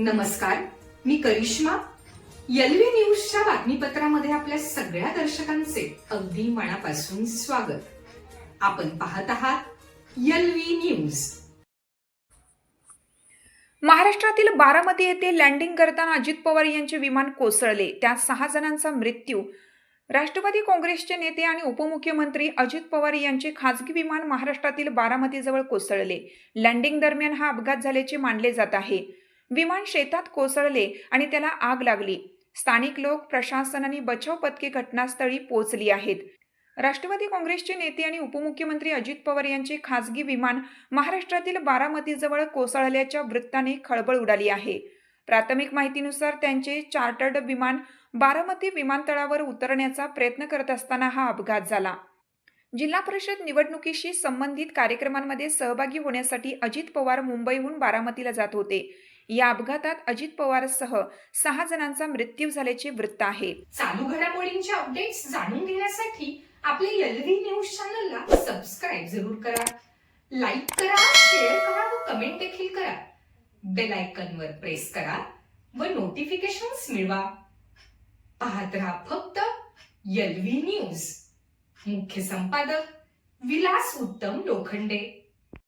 नमस्कार मी करिश्मा. यलवी न्यूजच्या बातमीपत्रामध्ये आपल्या सगळ्या दर्शकांचे अगदी मनापासून स्वागत. आपण पाहत आहात यलवी न्यूज. महाराष्ट्रातील बारामती येथे लँडिंग करताना अजित पवार यांचे विमान कोसळले. त्यात सहा जणांचा मृत्यू. राष्ट्रवादी काँग्रेसचे नेते आणि उपमुख्यमंत्री अजित पवार यांचे खासगी विमान महाराष्ट्रातील बारामतीजवळ कोसळले. लँडिंग दरम्यान हा अपघात झाल्याचे मानले जात आहे. विमान शेतात कोसळले आणि त्याला आग लागली. स्थानिक लोक प्रशासन आणि बचाव पथके घटनास्थळी पोहोचली आहेत. राष्ट्रवादी काँग्रेसचे नेते आणि उपमुख्यमंत्री अजित पवार यांचे खासगी विमान महाराष्ट्रातील बारामतीजवळ कोसळल्याच्या वृत्ताने खळबळ उडाली आहे. प्राथमिक माहितीनुसार त्यांचे चार्टर्ड विमान बारामती विमानतळावर उतरण्याचा प्रयत्न करत असताना हा अपघात झाला. जिल्हा परिषद निवडणुकीशी संबंधित कार्यक्रमांमध्ये सहभागी होण्यासाठी अजित पवार मुंबईहून बारामतीला जात होते. या अपघातात अजित पवारसह सहा जणांचा मृत्यू झाल्याचे वृत्त आहे. चालू घडामोडींचे अपडेट्स जाणून घेण्यासाठी आपले एलव्ही न्यूज चॅनलला सबस्क्राईब जरूर करा. लाईक करा शेअर करा व कमेंट देखील करा. बेल आयकॉनवर प्रेस करा व नोटिफिकेशन्स मिळवा. पाहत राहा फक्त एलव्ही न्यूज मुख्य संपादक विलास उत्तम लोखंडे.